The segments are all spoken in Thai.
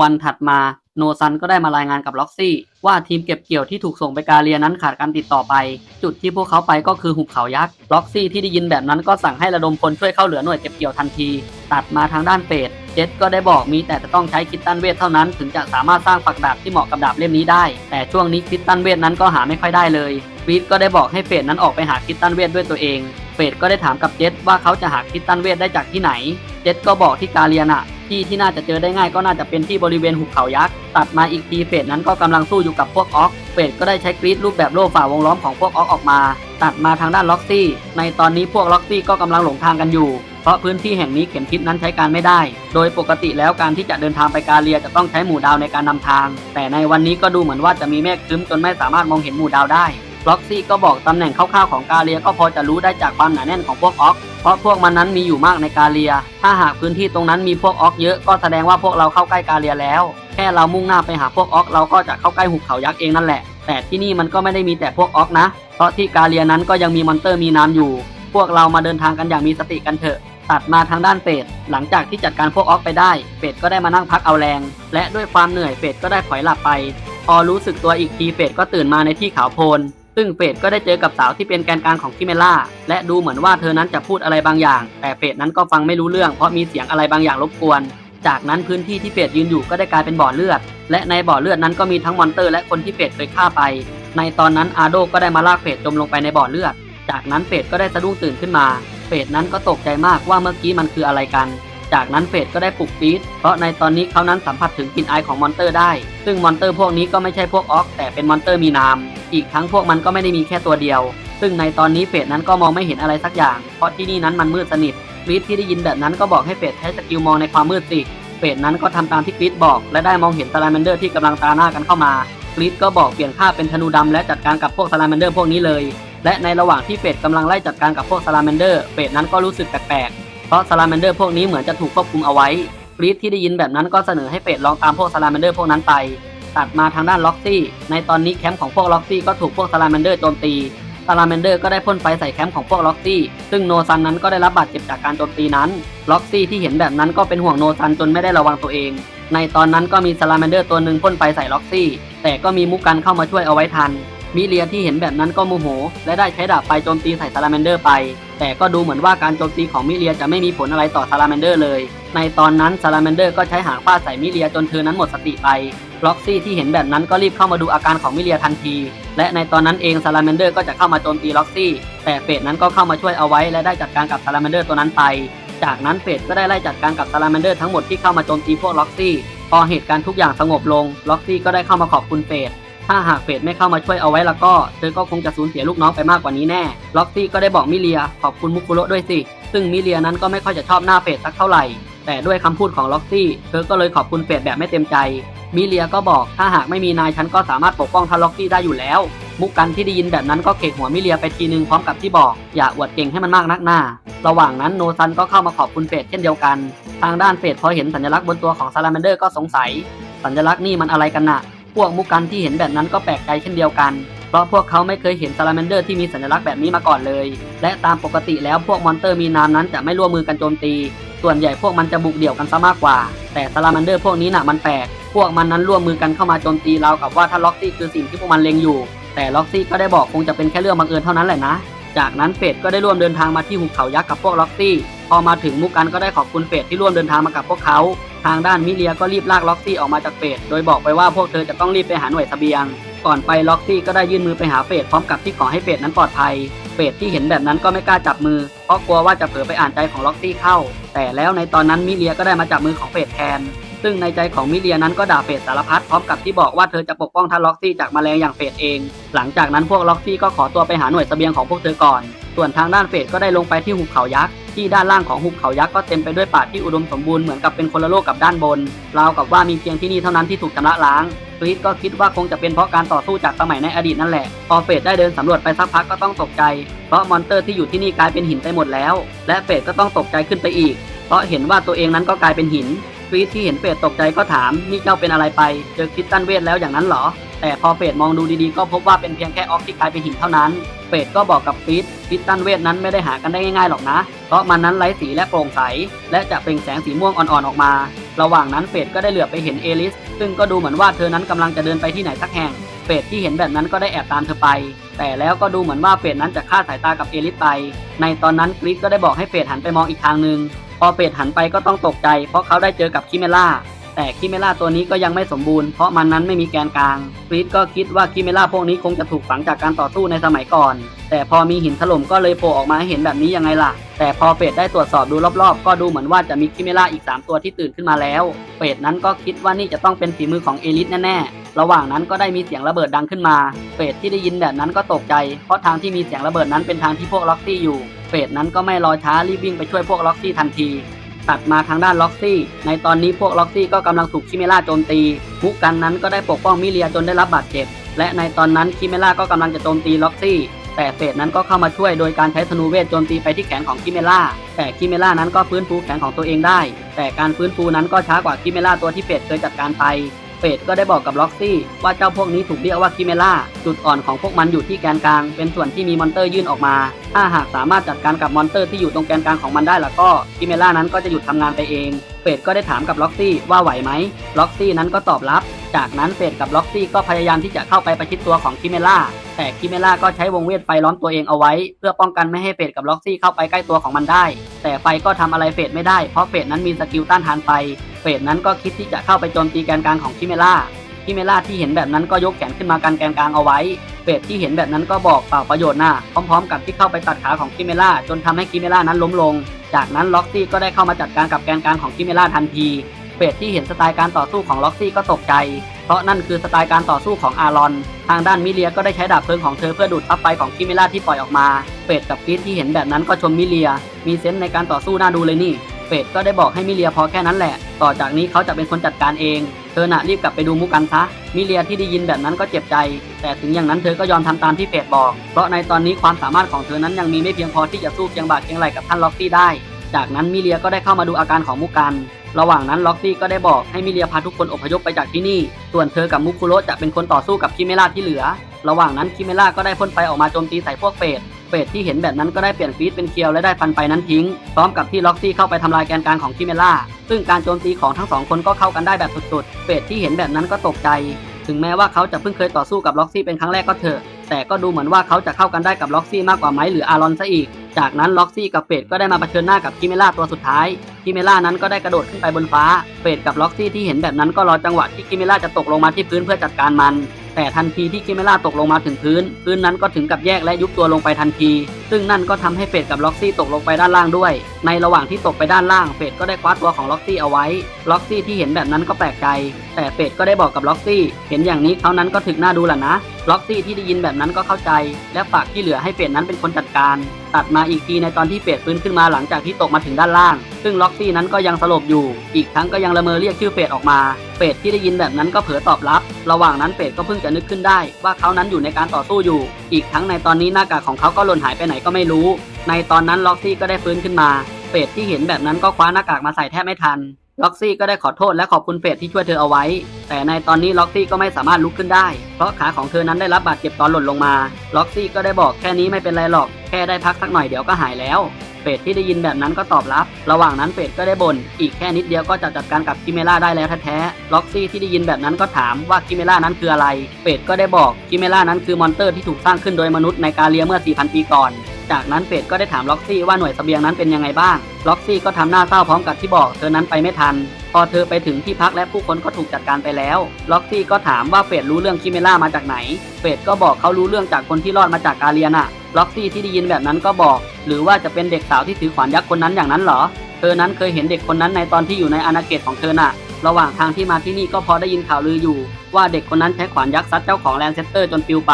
วันถัดมาโนซันก็ได้มารายงานกับล็อกซี่ ว่าทีมเก็บเกี่ยวที่ถูกส่งไปกาเลียนั้นขาดการติดต่อไป จุดที่พวกเขาไปก็คือหุบเขายักษ์ล็อกซี่ที่ได้ยินแบบนั้นก็สั่งให้ระดมพลช่วยเข้าเหลือหน่วยเก็บเกี่ยวทันที ตัดมาทางด้านเฟดเจสก็ได้บอกมีแต่จะต้องใช้คิตตันเวทเท่านั้น ถึงจะสามารถสร้างฝักดาบที่เหมาะกับดาบเล่มนี้ได้ แต่ช่วงนี้คิตตันเวทนั้นก็หาไม่ค่อยได้เลยวีดก็ได้บอกให้เฟดนั้นออกไปหาคิตตันเวทด้วยตัวเอง ฟดก็ได้ถามกับเจสว่าเขาจะหาคิตตันเวทได้จากที่ไหน เจสก็บอกที่กาเลียนะที่ที่น่าจะเจอได้ง่ายก็น่าจะเป็นที่บริเวณหุบเขายักษ์ ตัดมาอีกทีเฟดนั้นก็กำลังสู้อยู่กับพวกออกเฟดก็ได้ใช้กรีดรูปแบบโล่ฝ่าวงล้อมของพวกออกออกมา ตัดมาทางด้านล็อกซี่ ในตอนนี้พวกล็อกซี่ก็กำลังหลงทางกันอยู่ เพราะพื้นที่แห่งนี้เข็มทิศนั้นใช้การไม่ได้ โดยปกติแล้วการที่จะเดินทางไปกาเลียจะต้องใช้หมู่ดาวในการนำทาง แต่ในวันนี้ก็ดูเหมือนว่าจะมีเมฆครึ้มจนไม่สามารถมองเห็นหมู่ดาวได้ ล็อกซี่ก็บอกตำแหน่งคร่าวๆของกาเลียก็พอจะรู้ได้จากความหนาแน่นของพวกออกเพราะพวกมันนั้นมีอยู่มากในกาเลีย ถ้าหากพื้นที่ตรงนั้นมีพวกออกเยอะก็แสดงว่าพวกเราเข้าใกล้กาเลียแล้ว แค่เรามุ่งหน้าไปหาพวกออกเราก็จะเข้าใกล้หุบเขายักษ์เองนั่นแหละ แต่ที่นี่มันก็ไม่ได้มีแต่พวกออกนะ เพราะที่กาเลียนั้นก็ยังมีมอนเตอร์มีน้ำอยู่ พวกเรามาเดินทางกันอย่างมีสติกันเถอะ ตัดมาทางด้านเฟดหลังจากที่จัดการพวกออกไปได้เฟดก็ได้มานั่งพักเอาแรง และด้วยความเหนื่อยเฟดก็ได้ถอยหลับไป พอรู้สึกตัวอีกทีเฟดก็ตื่นมาในที่ขาวโพลน ซึ่งเฟดก็ได้เจอกับสาวที่เป็นแกนกลางของคิเมล่าและดูเหมือนว่าเธอนั้นจะพูดอะไรบางอย่าง แต่เฟดนั้นก็ฟังไม่รู้เรื่องเพราะมีเสียงอะไรบางอย่างรบกวน จากนั้นพื้นที่ที่เฟดยืนอยู่ก็ได้กลายเป็นบ่อเลือด และในบ่อเลือดนั้นก็มีทั้งมอนเตอร์และคนที่เฟดเคยฆ่าไป ในตอนนั้นอาโดก็ได้มาลากเฟดจมลงไปในบ่อเลือด จากนั้นเฟดก็ได้สะดุ้งตื่นขึ้นมา เฟดนั้นก็ตกใจมากว่าเมื่อกี้มันคืออะไรกัน จากนั้นเฟดก็ได้ปลุกปีดเพราะในตอนนี้เขานั้นสัมผัสถึงกลิ่นอายของมอนเตอร์ได้ ซึ่งมอนเตอร์พวกนี้ก็ไม่ใช่พวกออกแต่เป็นมอนเตอร์มีนาม อีกทั้งพวกมันก็ไม่ได้มีแค่ตัวเดียว ซึ่งในตอนนี้เฟดนั้นก็มองไม่เห็นอะไรสักอย่าง เพราะที่นี่นั้นมันมืดสนิทกรีดที่ได้ยินแบบนั้นก็บอกให้เฟดใช้สกิลมองในความมืดสิเฟดนั้นก็ทำตามที่กรีดบอก และได้มองเห็นซาลาแมนเดอร์ที่กำลังตาหน้ากันเข้ามากรีดก็บอกเปลี่ยนค่าเป็นธนูดำและจัดการกับพวกซาลาแมนเดอร์พวกนี้เลย และในระหว่างที่เฟดกำลังไล่จัดการกับพวกซาลาแมนเดอร์เฟดนั้นก็รู้สึกแปลก เพราะซาลาแมนเดอร์พวกนี้เหมือนจะถูกควบคุมเอาไว้กรีดที่ได้ยินแบบนั้นก็เสนอให้เฟดลองตามพวกซาลาแมนเดอร์พวกนั้นไป ตัดมาทางด้านล็อกซี่ ในตอนนี้แคมป์ของพวกล็อกซี่ก็ถูกพวกซาลาแมนเดอร์โจมตีซาลาแมนเดอร์ก็ได้พ่นไฟใส่แคมป์ของพวกล็อกซี่ ซึ่งโนซันนั้นก็ได้รับบาดเจ็บจากการโจมตีนั้น ล็อกซี่ที่เห็นแบบนั้นก็เป็นห่วงโนซันจนไม่ได้ระวังตัวเอง ในตอนนั้นก็มีซาลาแมนเดอร์ตัวหนึ่งพ่นไฟใส่ล็อกซี่ แต่ก็มีมุกกันเข้ามาช่วยเอาไว้ทัน มิเลียที่เห็นแบบนั้นก็โมโห และได้ใช้ดาบไปโจมตีใส่ซาลาแมนเดอร์ไป แต่ก็ดูเหมือนว่าการโจมตีของมิเลียจะไม่มีผลอะไรต่อซาลาแมนเดอร์เลย ในตอนนั้นซาลาแมนเดอร์ก็ใช้หางฟาดใส่มิเลียจนเธอนั้นหมดสติไปล็อกซี่ที่เห็นแบบนั้นก็รีบเข้ามาดูอาการของมิเลียทันที และในตอนนั้นเองซาลาแมนเดอร์ก็จะเข้ามาโจมตีล็อกซี่ แต่เฟดนั้นก็เข้ามาช่วยเอาไว้และได้จัดการกับซาลาแมนเดอร์ตัวนั้นไป จากนั้นเฟดก็ได้ไล่จัดการกับซาลาแมนเดอร์ทั้งหมดที่เข้ามาโจมตีพวกล็อกซี่ พอเหตุการณ์ทุกอย่างสงบลง ล็อกซี่ก็ได้เข้ามาขอบคุณเฟด ถ้าหากเฟดไม่เข้ามาช่วยเอาไว้แล้วก็ เธอก็คงจะสูญเสียลูกน้องไปมากกว่านี้แน่ ล็อกซี่ก็ได้บอกมิเลียขอบคุณมุคุโรด้วยสิ ซึ่งมิเลียนั้นก็ไม่ค่อยจะชอบหน้าเฟดสักเท่าไหร่ แต่ด้วยคำพูดของล็อกซี่ เธอก็เลยขอบคุณเฟดแบบไม่เต็มใจ มิเลียก็บอกถ้าหากไม่มีนายฉันก็สามารถปกป้องท่านล็อกซี่ได้อยู่แล้ว มุกกันที่ได้ยินแบบนั้นก็เขกหัวมิเลียไปทีนึงพร้อมกับที่บอก อย่าอวดเก่งให้มันมากนักหน้า ระหว่างนั้นโนซันก็เข้ามาขอบคุณเฟดเช่นเดียวกัน ทางด้านเฟดพอเห็นสัญลักษณ์บนตัวของซาลาแมนเดอร์ก็สงสัย สัญลักษณ์นี่มันอะไรกันน่ะ พวกมุกันที่เห็นแบบนั้นก็แปลกใจเช่นเดียวกัน เพราะพวกเขาไม่เคยเห็นซาลาแมนเดอร์ที่มีสัญลักษณ์แบบนี้มาก่อนเลย และตามปกติแล้วพวกมอนเตอร์มีนามนั้นจะไม่ร่วมมือกันโจมตี ส่วนใหญ่พวกมันจะบุกเดี่ยวกันซะมากกว่า แต่ซาลาแมนเดอร์พวกนี้น่ะมันแปลก พวกมันนั้นร่วมมือกันเข้ามาโจมตีเรากับว่าถ้าล็อกซี่คือสิ่งที่พวกมันเล็งอยู่ แต่ล็อกซี่ก็ได้บอกคงจะเป็นแค่เรื่องบังเอิญเท่านั้นแหละนะ จากนั้นเฟดก็ได้ร่วมเดินทางมาที่หุบเขายักษ์กับพวกล็อกซี่ พอมาถึงมุกันก็ได้ขอบคุณเฟดที่ร่วมเดินทางมากับพวกเขา ทางด้านมิเลียก็รีบลากล็อกซี่ออกมาจากเฟดโดยบอกไปว่าพวกเธอจะต้องรีบไปหาหน่วยเสบียง ก่อนไปล็อกซี่ก็ได้ยื่นมือไปหาเฟดพร้อมกับที่ขอให้เฟดนั้นปลอดภัย เฟดที่เห็นแบบนั้นก็ไม่กล้าจับมือ เพราะกลัวว่าจะเผลอไปอ่านใจของล็อกซี่เข้า แต่แล้วในตอนนั้นมิเลียก็ได้มาจับมือของเฟดแทน ซึ่งในใจของมิเลียนั้นก็ด่าเฟดสารพัดพร้อมกับที่บอกว่าเธอจะปกป้องท่านล็อกซี่จากแมลงอย่างเฟดเอง หลังจากนั้นพวกล็อกซี่ก็ขอตัวไปหาหน่วยเสบียงของพวกเธอก่อน ส่วนทางด้านเฟดก็ได้ลงไปที่หุบเขายักษ์ ที่ด้านล่างของหุบเขายักษ์ก็เต็มไปด้วยป่าที่อุดมสมบูรณ์เหมือนกับเป็นคนละโลกกับด้านบน ราวกับว่ามีเพียงที่นี่เท่านั้นที่ถูกชำระล้างกรีดก็คิดว่าคงจะเป็นเพราะการต่อสู้จากสมัยในอดีตนั่นแหละ พอเฟดได้เดินสำรวจไปสักพักก็ต้องตกใจ เพราะมอนเตอร์ที่อยู่ที่นี่กลายเป็นหินไปหมดแล้ว และเฟดก็ต้องตกใจขึ้นไปอีก เพราะเห็นว่าตัวเองนั้นก็กลายเป็นหินกรีดที่เห็นเฟดตกใจก็ถามนี่เจ้าเป็นอะไรไป เจอคริสตันเวทแล้วอย่างนั้นเหรอ แต่พอเฟดมองดูดีๆ ก็พบว่าเป็นเพียงแค่ออกที่กลายเป็นหินเท่านั้นเฟดก็บอกกับฟิตฟิตตันเวทนั้นไม่ได้หากันได้ง่ายๆหรอกนะ เพราะมันนั้นไร้สีและโปร่งใส และจะเปล่งแสงสีม่วงอ่อนๆออกมา ระหว่างนั้นเฟดก็ได้เหลือบไปเห็นเอลิส ซึ่งก็ดูเหมือนว่าเธอนั้นกำลังจะเดินไปที่ไหนสักแห่งเฟดที่เห็นแบบนั้นก็ได้แอบตามเธอไป แต่แล้วก็ดูเหมือนว่าเฟดนั้นจะฆ่าสายตากับเอลิสไป ในตอนนั้นกริสก็ได้บอกให้เฟดหันไปมองอีกทางหนึ่งพอเฟดหันไปก็ต้องตกใจ เพราะเขาได้เจอกับคิเมล่า แต่คิเมล่าตัวนี้ก็ยังไม่สมบูรณ์เพราะมันนั้นไม่มีแกนกลางกรีดก็คิดว่าคิเมล่าพวกนี้คงจะถูกฝังจากการต่อสู้ในสมัยก่อน แต่พอมีหินถล่มก็เลยโผล่ออกมาให้เห็นแบบนี้ยังไงล่ะ แต่พอเฟดได้ตรวจสอบดูรอบๆ ก็ดูเหมือนว่าจะมีคิเมล่าอีก 3 ตัวที่ตื่นขึ้นมาแล้วเฟดนั้นก็คิดว่านี่จะต้องเป็นฝีมือของเอลิสแน่ๆระหว่างนั้นก็ได้มีเสียงระเบิดดังขึ้นมา เฟดที่ได้ยินแบบนั้นก็ตกใจ เพราะทางที่มีเสียงระเบิดนั้นเป็นทางที่พวกล็อกซี่อยู่ เฟดนั้นก็ไม่รอช้ารีบวิ่งไปช่วยพวกล็อกซี่ทันที ตัดมาทางด้านล็อกซี่ ในตอนนี้พวกล็อกซี่ก็กำลังถูกคิเมล่าโจมตีมุกกันนั้นก็ได้ปกป้องมิเลียจนได้รับบาดเจ็บ และในตอนนั้นคิเมล่าก็กำลังจะโจมตีล็อกซี่ แต่เฟดนั้นก็เข้ามาช่วยโดยการใช้ธนูเวทโจมตีไปที่แขนของคิเมล่า แต่คิเมล่านั้นก็ฟื้นฟูแขนของตัวเองได้ แต่การฟื้นฟูนั้นก็ช้ากว่าคิเมล่าตัวที่เฟดเคยจัดการไป เฟดก็ได้บอกกับล็อกซี่ว่าเจ้าพวกนี้ถูกเรียกว่าคิเมล่า จุดอ่อนของพวกมันอยู่ที่แกนกลาง เป็นส่วนที่มีมอนเตอร์ยื่นออกมา ถ้าหากสามารถจัดการกับมอนเตอร์ที่อยู่ตรงแกนกลางของมันได้แล้วก็คิเมล่านั้นก็จะหยุดทำงานไปเอง เฟดก็ได้ถามกับล็อกซี่ว่าไหวไหมล็อกซี่นั้นก็ตอบรับ จากนั้นเฟดกับล็อกซี่ก็พยายามที่จะเข้าไปประชิดตัวของคิเมล่า แต่คิเมล่าก็ใช้วงเวทไฟล้อมตัวเองเอาไว้ เพื่อป้องกันไม่ให้เฟดกับล็อกซี่เข้าไปใกล้ตัวของมันได้ แต่ไฟก็ทำอะไรเฟดไม่ได้ เพราะเฟดนั้นมีสกิลต้านทานไฟ เฟดนั้นก็คิดที่จะเข้าไปโจมตีแกนกลางของคิเมล่าคิเมล่าที่เห็นแบบนั้นก็ยกแขนขึ้นมากันแกนกลางเอาไว้ เฟดที่เห็นแบบนั้นก็บอกเปล่าประโยชน์น่ะพร้อมๆ กับที่เข้าไปตัดขาของคิเมล่าจนทำให้คิเมล่านั้นล้มลง จากนั้นล็อกซี่ก็ได้เข้ามาจัดการกับแกนกลางของคิเมล่าทันที ฟดที่เห็นสไตล์การต่อสู้ของล็อกซี่ก็ตกใจ เพราะนั่นคือสไตล์การต่อสู้ของอารอน ทางด้านมิเลียก็ได้ใช้ดาบเพลิงของเธอเพื่อดูดซับไฟของคิเมล่าที่ปล่อยออกมา เฟดกับกรีดที่เห็นแบบนั้นก็ชมมิเลีย มีเซนส์ในการต่อสู้น่าดูเลยนี่ เฟดก็ได้บอกให้มิเลียพอแค่นั้นแหละ ต่อจากนี้เขาจะเป็นคนจัดการเอง เธอหนะรีบกลับไปดูมุกันซะ มิเลียที่ได้ยินแบบนั้นก็เจ็บใจ แต่ถึงอย่างนั้นเธอก็ยอมทำตามที่เฟดบอก เพราะในตอนนี้ความสามารถของเธอนั้นยังมีไม่เพียงพอที่จะสู้เคียงบ่าเคียงไหลกับท่านล็อกซี่ได้ จากนั้นมิเลียก็ได้เข้ามาดูอาการของมุกัน ระหว่างนั้นล็อกซี่ก็ได้บอกให้มิเลียพาทุกคนอพยพไปจากที่นี่ ส่วนเธอกับมุคุโรจะเป็นคนต่อสู้กับคิเมล่าที่เหลือ ระหว่างนั้นคิเมล่าก็ได้พ่นไฟออกมาโจมตีใส่พวกเฟดเฟดที่เห็นแบบนั้นก็ได้เปลี่ยนฟีดเป็นเคียวและได้ฟันไฟนั้นทิ้ง พร้อมกับที่ล็อกซี่เข้าไปทำลายแกนกลางของคิเมล่า ซึ่งการโจมตีของทั้งสองคนก็เข้ากันได้แบบสุดๆ เฟดที่เห็นแบบนั้นก็ตกใจ ถึงแม้ว่าเขาจะเพิ่งเคยต่อสู้กับล็อกซี่เป็นครั้งแรกก็เถอะ แต่ก็ดูเหมือนว่าเขาจะเข้ากันได้กับล็อกซี่มากกว่าไม้หรืออารอนซะอีก จากนั้นล็อกซี่กับเฟดก็ได้มาเผชิญหน้ากับคิเมล่าตัวสุดท้ายคิเมล่านั้นก็ได้กระโดดขึ้นไปบนฟ้า เฟดกับล็อกซี่ที่เห็นแบบนั้นก็รอจังหวะที่คิเมล่าจะตกลงมาที่พื้นเพื่อจัดการมัน แต่ทันทีที่คิเมล่าตกลงมาถึงพื้น พื้นนั้นก็ถึงกับแยกและยุบตัวลงไปทันที ซึ่งนั่นก็ทำให้เฟดกับล็อกซี่ตกลงไปด้านล่างด้วย ในระหว่างที่ตกไปด้านล่าง เฟดก็ได้คว้าตัวของล็อกซี่เอาไว้ ล็อกซี่ที่เห็นแบบนั้นก็แปลกใจ แต่เฟดก็ได้บอกกับล็อกซี่ เห็นอย่างนี้เขานั้นก็ถึกหน้าดูแหละนะ ล็อกซี่ที่ได้ยินแบบนั้นก็เข้าใจ และฝากที่เหลือให้เฟดนั้นเป็นคนจัดการตัดมาอีกทีในตอนที่เฟดฟื้นขึ้นมาหลังจากที่ตกมาถึงด้านล่าง ซึ่งล็อกซี่นั้นก็ยังสลบอยู่ อีกทั้งก็ยังละเมอเรียกชื่อเฟดออกมาเฟดที่ได้ยินแบบนั้นก็เผลอตอบรับ ระหว่างนั้นเฟดก็เพิ่งจะนึกขึ้นได้ ว่าเขานั้นอยู่ในการต่อสู้อยู่ อีกทั้งในตอนนี้หน้ากากของเขาก็หล่นหายไปไหนก็ไม่รู้ ในตอนนั้นล็อกซี่ก็ได้ฟื้นขึ้นมาเฟดที่เห็นแบบนั้นก็คว้าหน้ากากมาใส่แทบไม่ทัน ล็อกซี่ก็ได้ขอโทษและขอบคุณเฟดที่ช่วยเธอเอาไว้ แต่ในตอนนี้ล็อกซี่ก็ไม่สามารถลุกขึ้นได้ เพราะขาของเธอนั้นได้รับบาดเจ็บตอนหล่นลงมา ล็อกซี่ก็ได้บอกแค่นี้ไม่เป็นไรหรอก แค่ได้พักสักหน่อยเดี๋ยวก็หายแล้วเฟดที่ได้ยินแบบนั้นก็ตอบรับ ระหว่างนั้นเฟดก็ได้บ่น อีกแค่นิดเดียวก็จะจัดการกับคิเมล่าได้แล้วแท้ๆ ล็อกซี่ที่ได้ยินแบบนั้นก็ถามว่าคิเมล่านั้นคืออะไร เฟดก็ได้บอกคิเมล่านั้นคือมอนเตอร์ที่ถูกสร้างขึ้นโดยมนุษย์ในกาเลียเมื่อ 4,000 ปีก่อน จากนั้นเฟดก็ได้ถามล็อกซี่ว่าหน่วยเสบียงนั้นเป็นยังไงบ้าง ล็อกซี่ก็ทำหน้าเศร้าพร้อมกับที่บอกเธอนั้นไปไม่ทัน พอเธอไปถึงที่พักและผู้คนก็ถูกจัดการไปแล้ว ล็อกซี่ก็ถามว่าเฟดรู้เรื่องคิเมล่ามาจากไหนเฟดก็บอกเขารู้เรื่องจากคนที่รอดมาจากกาเลียน่ะ ล็อกซี่ที่ได้ยินแบบนั้นก็บอก หรือว่าจะเป็นเด็กสาวที่ถือขวานยักษ์คนนั้นอย่างนั้นเหรอ เธอนั้นเคยเห็นเด็กคนนั้นในตอนที่อยู่ในอาณาเขตของเธอน่ะ ระหว่างทางที่มาที่นี่ก็พอได้ยินข่าวลืออยู่ ว่าเด็กคนนั้นใช้ขวานยักษ์ซัดเจ้าของแลนเซสเตอร์จนปลิวไป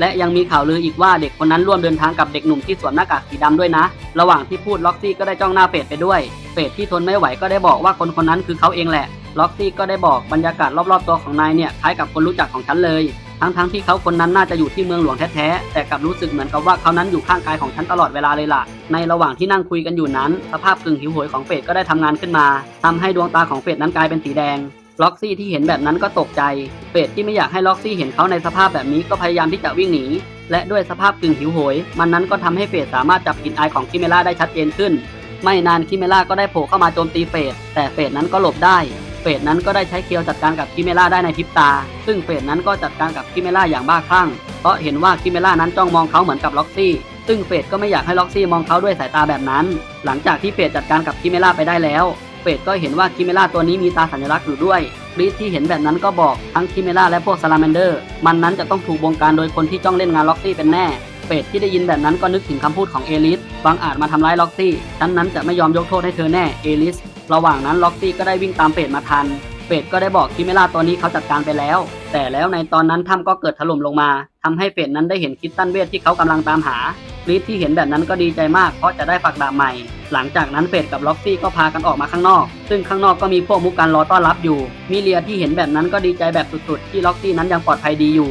และยังมีข่าวลืออีกว่าเด็กคนนั้นร่วมเดินทางกับเด็กหนุ่มที่สวมหน้ากากสีดำด้วยนะ ระหว่างที่พูดล็อกซี่ก็ได้จ้องหน้าเฟดไปด้วยเฟดที่ทนไม่ไหวก็ได้บอกว่าคนคนนั้นคือเขาเองแหละล็อกซี่ก็ได้บอกบรรยากาศรอบๆตัวของนายเนี่ยคล้ายกับคนรู้จักของฉันเลย ทั้งๆที่เขาคนนั้นน่าจะอยู่ที่เมืองหลวงแท้ๆ แต่กลับรู้สึกเหมือนกับว่าเขานั้นอยู่ข้างกายของฉันตลอดเวลาเลยล่ะ ในระหว่างที่นั่งคุยกันอยู่นั้น สภาพกึ่งหิวโหยของเฟดก็ได้ทำงานขึ้นมาทำให้ดวงตาของเฟดนั้นกลายเป็นสีแดง ล็อกซี่ที่เห็นแบบนั้นก็ตกใจ เฟดที่ไม่อยากให้ล็อกซี่เห็นเขาในสภาพแบบนี้ก็พยายามที่จะวิ่งหนี และด้วยสภาพกึ่งหิวโหย มันนั้นก็ทำให้เฟดสามารถจับกลิ่นอายของคิเมล่าได้ชัดเจนขึ้น ไม่นานคิเมล่าก็ได้โผล่เข้ามาโจมตีเฟสแต่เฟสนั้นก็หลบได้ ฟสนั้นก็ได้ใช้เคียวจัดการกับคิเมล่าได้ในพริบตา ซึ่งเฟสนั้นก็จัดการกับคิเมล่าอย่างบ้าคลั่ง เพราะเห็นว่าคิเมล่านั้นจ้องมองเขาเหมือนกับล็อกซี่ ซึ่งเฟสก็ไม่อยากให้ล็อกซี่มองเขาด้วยสายตาแบบนั้น หลังจากที่เฟสจัดการกับคิเมล่าไปได้แล้ว เฟสก็เห็นว่าคิเมล่าตัวนี้มีตาสัญลักษณ์อยู่ด้วยบรีดที่เห็นแบบนั้นก็บอกทั้งคิเมล่าและพวกซาลาแมนเดอร์ มันนั้นจะต้องถูกบงการโดยคนที่จ้องเล่นงานล็อกซี่เป็นแน่เฟสที่ได้ยินแบบนั้นก็นึกถึงคำพูดของเอลิส บางอาจมาทำร้ายล็อกซี่ ฉันนั้นจะไม่ยอมยกโทษให้เธอแน่ เอลิส ระหว่างนั้นล็อกซี่ก็ได้วิ่งตามเฟสมาทันเฟสก็ได้บอกคิเมล่าตัวนี้เขาจัดการไปแล้ว แต่แล้วในตอนนั้นถ้ำก็เกิดถล่มลงมาทำให้เฟสนั้นได้เห็นคิตตันเวทที่เขากำลังตามหาบรีดที่เห็นแบบนั้นก็ดีใจมากเพราะจะได้ฝักดาบใหม่ หลังจากนั้นเฟสกับล็อกซี่ก็พากันออกมาข้างนอก ซึ่งข้างนอกก็มีพวกมุกการรอต้อนรับอยู่ มิเลียที่เห็นแบบนั้นก็ดีใจแบบสุดๆ ที่ล็อกซี่นั้นยังปลอดภัยดีอยู่